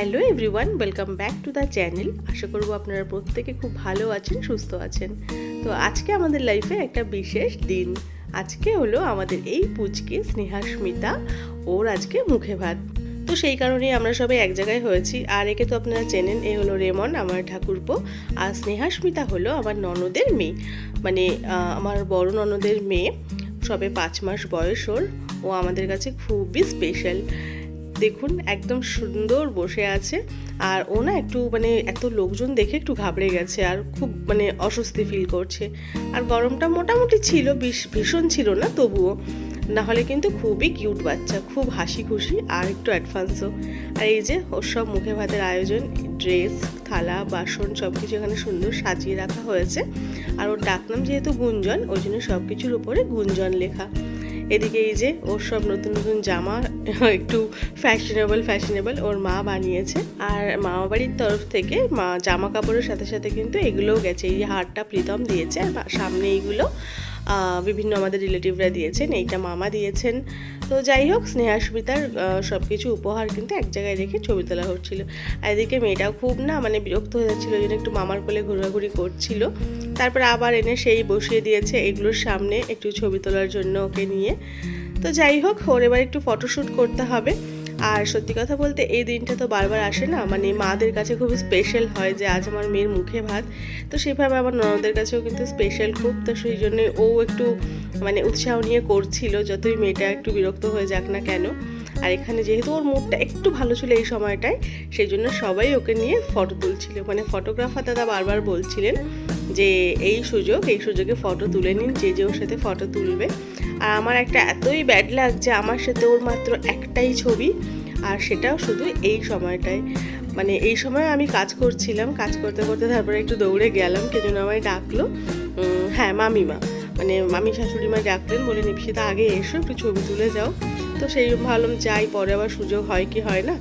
Hello everyone welcome back to the channel আশা করব আপনারা প্রত্যেকে খুব ভালো আছেন, সুস্থ আছেন। তো আজকে আমাদের লাইফে একটা বিশেষ দিন। আজকে হলো আমাদের এই পুচকে স্নেহাস্মিতা ওর আজকে মুখে ভাত। তো সেই কারণেই আমরা সবাই এক জায়গায় হয়েছি। আর একে তো আপনারা চেনেন, এ হলো রেমন, আমার ঠাকুরপো। আর স্নেহাস্মিতা হলো আমার ননদের মেয়ে। মানে আমার বড় ননদের মেয়ে। সবে পাঁচ মাস বয়স ওর। ও আমাদের কাছে খুবই স্পেশাল দেখুন, একদম সুন্দর বসে আছে। আর ও না একটু মানে এত লোকজন দেখে একটু ঘাবড়ে গেছে আর খুব মানে অস্বস্তি ফিল করছে। আর গরমটা মোটামুটি ছিল ভীষণ ছিল না, তবুও। না হলে কিন্তু খুবই কিউট বাচ্চা, খুব হাসি খুশি আর একটু অ্যাডভান্সও আর এই যে ওর সব মুখে ভাতের আয়োজন ড্রেস থালা, বাসন সব কিছু এখানে সুন্দর সাজিয়ে রাখা হয়েছে। আর ওর ডাকনাম যেহেতু গুঞ্জন, ওই জন্য সব কিছুর উপরে গুঞ্জন লেখা। এদিকে এই যে ওর সব নতুন নতুন জামা, একটু ফ্যাশনেবল ফ্যাশনেবল ওর মা বানিয়েছে। আর মামা বাড়ির তরফ থেকে মা জামা কাপড়ের সাথে সাথে কিন্তু এগুলোও গেছে। এই হারটা প্রীতম দিয়েছে, আর সামনে এইগুলো। বিভিন্ন আমাদের রিলেটিভরা দিয়েছেন, এইটা মামা দিয়েছেন। তো যাই হোক স্নেহাস্মিতার সব কিছু উপহার কিন্তু এক জায়গায় রেখে ছবি তোলা হচ্ছিল। আর এদিকে মেয়েটাও খুব না মানে বিরক্ত হয়ে যাচ্ছিল ওই জন্য একটু মামার কোলে ঘোরাঘুরি করছিল। তারপর আবার এনে সেই বসিয়ে দিয়েছে এগুলোর সামনে একটু ছবি তোলার জন্য ওকে নিয়ে। তো যাই হোক, ওর এবার একটু ফটোশ্যুট করতে হবে। আর সত্যি কথা বলতে এই দিনটা তো বারবার আসে না মানে মাদের কাছে খুব স্পেশাল হয় যে আজ আমার মেয়ের মুখে ভাত। তো সেভাবে আমার ননদের কাছেও কিন্তু স্পেশাল খুব, তো সেই জন্যে ও একটু মানে উৎসাহ নিয়ে করছিল যতই মেয়েটা একটু বিরক্ত হয়ে যাক না কেন। আর এখানে যেহেতু ওর মুডটা একটু ভালো ছিল এই সময়টায়, সেই জন্য সবাই ওকে নিয়ে ফটো তুলছিল। মানে ফটোগ্রাফার দাদা বারবার বলছিলেন যে এই সুযোগ, এই সুযোগে ফটো তুলে নিন, যে যে ওর সাথে ফটো তুলবে। আর আমার একটা এতই ব্যাড লাগছে আমার সাথে ওর মাত্র একটাই ছবি, আর সেটাও শুধু এই সময়টায়। মানে এই সময় আমি কাজ করছিলাম, কাজ করতে করতে তারপরে একটু দৌড়ে গেলাম কে জন্য আমায় ডাকলো হ্যাঁ মামিমা। মানে মামি শাশুড়ি মা ডাকলেন বলে নিপসিতা আগে এসো, একটু ছবি তুলে যাও। তো সেই ভাবলাম, যাই, পরে আবার সুযোগ হয় কি হয় না?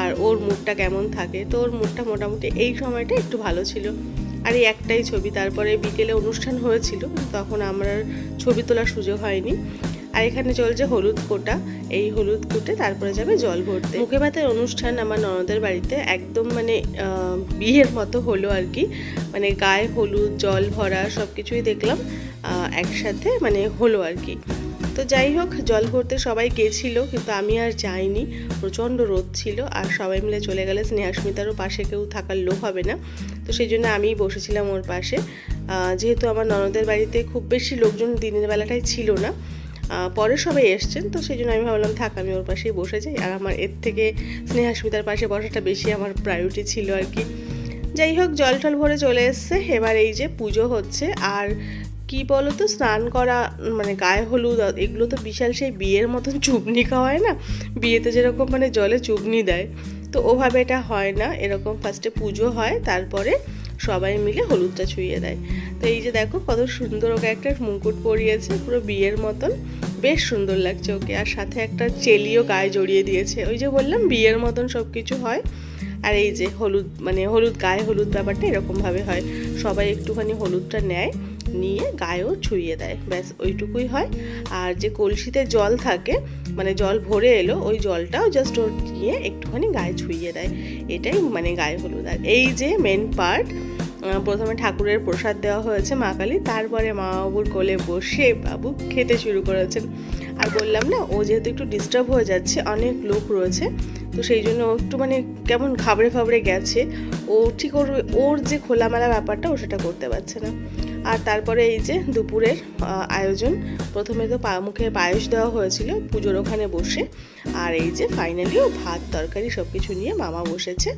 আর ওর মুডটা কেমন থাকে? তো ওর মুডটা মোটামুটি এই সময়টা একটু ভালো ছিল। আর এই একটাই ছবি। তারপরে বিকেলে অনুষ্ঠান হয়েছিল, তখন আমার ছবি তোলার সুযোগ হয়নি। আর এখানে চলছে হলুদ কোটা। এই হলুদ কুটে তারপরে যাবে জল ভরতে। মুখে ভাতের অনুষ্ঠান আমার ননদের বাড়িতে একদম মানে বিয়ের মতো হলো আর কি। মানে গায়ে হলুদ, জল ভরা সব কিছুই দেখলাম একসাথে মানে হলো আর কি। তো যাই হোক, জল ভরতে সবাই গেছিল, কিন্তু আমি আর যাইনি। প্রচণ্ড রোদ ছিল, আর সবাই মিলে চলে গেলে স্নেহাস্মিতারও পাশে কেউ থাকার লোক হবে না। তো সেই জন্য আমিই বসেছিলাম ওর পাশে। যেহেতু আমার ননদের বাড়িতে খুব বেশি লোকজন দিনের বেলাটাই ছিল না পরে সবাই এসছেন, তো সেই জন্য আমি ভাবলাম, থাক, আমি ওর পাশেই বসে যাই। আর আমার এর থেকে স্নেহাস্মিতার পাশে বসাটা বেশি আমার প্রায়োরিটি ছিল আর কি। যাই হোক, জল টল ভরে চলে এসছে। এবার এই যে পুজো হচ্ছে, আর কি বলো তো স্নান করা মানে গায়ে হলুদ, এগুলো তো বিশাল সেই বিয়ের মতন চুবনি খাওয়ায় না? বিয়েতে যেরকম মানে জলে চুবনি দেয়, তো ওভাবে এটা হয় না। এরকম ফার্স্টে পুজো হয়, তারপরে সবাই মিলে হলুদটা ছুঁয়ে দেয়। তো এই যে দেখো কত সুন্দর ওকে একটা মুকুট পরিয়েছে, পুরো বিয়ের মতন। বেশ সুন্দর লাগছে ওকে। আর সাথে একটা চেলিও গায়ে জড়িয়ে দিয়েছে। ওই যে বললাম, বিয়ের মতন সব কিছু হয়। আর এই যে হলুদ মানে হলুদ, গায়ে হলুদ ব্যাপারটা এরকমভাবে হয়। সবাই একটুখানি হলুদটা নেয়। নিয়ে গায়েও ছুঁয়ে দেয়। ব্যাস, ওইটুকুই হয়। আর যে কলসিতে জল থাকে মানে জল ভরে এলো, ওই জলটাও জাস্ট ওর নিয়ে একটুখানি গায়ে ছুঁয়ে দেয়। এটাই মানে গায়ে হলুদ। আর এই যে মেন পার্ট প্রথমে ঠাকুরের প্রসাদ দেওয়া হয়েছে মা কালী তারপরে মা বাবুর কোলে বসে বাবু খেতে শুরু করেছেন। আর বললাম না, ও যেহেতু একটু ডিস্টার্ব হয়ে যাচ্ছে, অনেক লোক রয়েছে, তো সেই জন্য ও একটু মানে কেমন ঘাবড়ে ফাবড়ে গেছে। ও ঠিক ওর ওর যে খোলামেলা ব্যাপারটা, ও সেটা করতে পারছে না। আর তারপরে এই যে দুপুরের আয়োজন, প্রথমে তো পা, মুখে পায়েস দেওয়া হয়েছিল, পুজোর ওখানে বসে। আর এই যে ফাইনালি ও ভাত, তরকারি সব কিছু নিয়ে মামা বসেছে।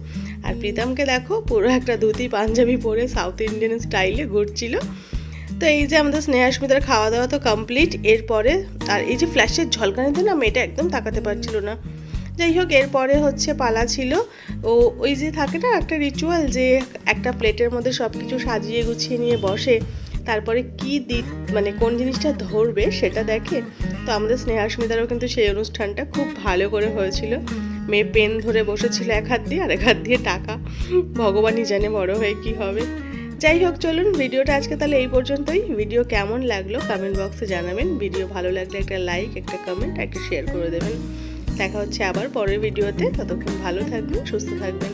আর প্রীতমকে দেখো, পুরো একটা ধুতি পাঞ্জাবি পরে সাউথ ইন্ডিয়ান স্টাইলে ঘুরছিল। তো এই যে আমাদের স্নেহাস্মিতার খাওয়া দাওয়া তো কমপ্লিট এরপরে আর এই যে ফ্ল্যাশের ঝলকানিতে না, মেয়েটা একদম তাকাতে পারছিল না। যাই হোক, এরপরে হচ্ছে পালা ছিল। ও, ওই যে থাকে না একটা রিচুয়াল যে একটা প্লেটের মধ্যে সব কিছু সাজিয়ে গুছিয়ে নিয়ে বসে, তারপরে কি দি মানে কোন জিনিসটা ধরবে সেটা দেখে। তো আমাদের স্নেহাস্মিতারও কিন্তু সেই অনুষ্ঠানটা খুব ভালো করে হয়েছিল। মেয়ে পেন ধরে বসেছিল এক হাত দিয়ে আর এক হাত দিয়ে টাকা। ভগবানই জানে বড় হয়ে কি হবে। যাই হোক, চলুন ভিডিওটা আজকে তাহলে এই পর্যন্তই। ভিডিও কেমন লাগল কমেন্ট বক্সে জানাবেন। ভিডিও ভালো লাগলে একটা লাইক একটা কমেন্ট একটা শেয়ার করে দেবেন। দেখা হচ্ছে আবার পরের ভিডিওতে। ততক্ষণ ভালো থাকবেন, সুস্থ থাকবেন।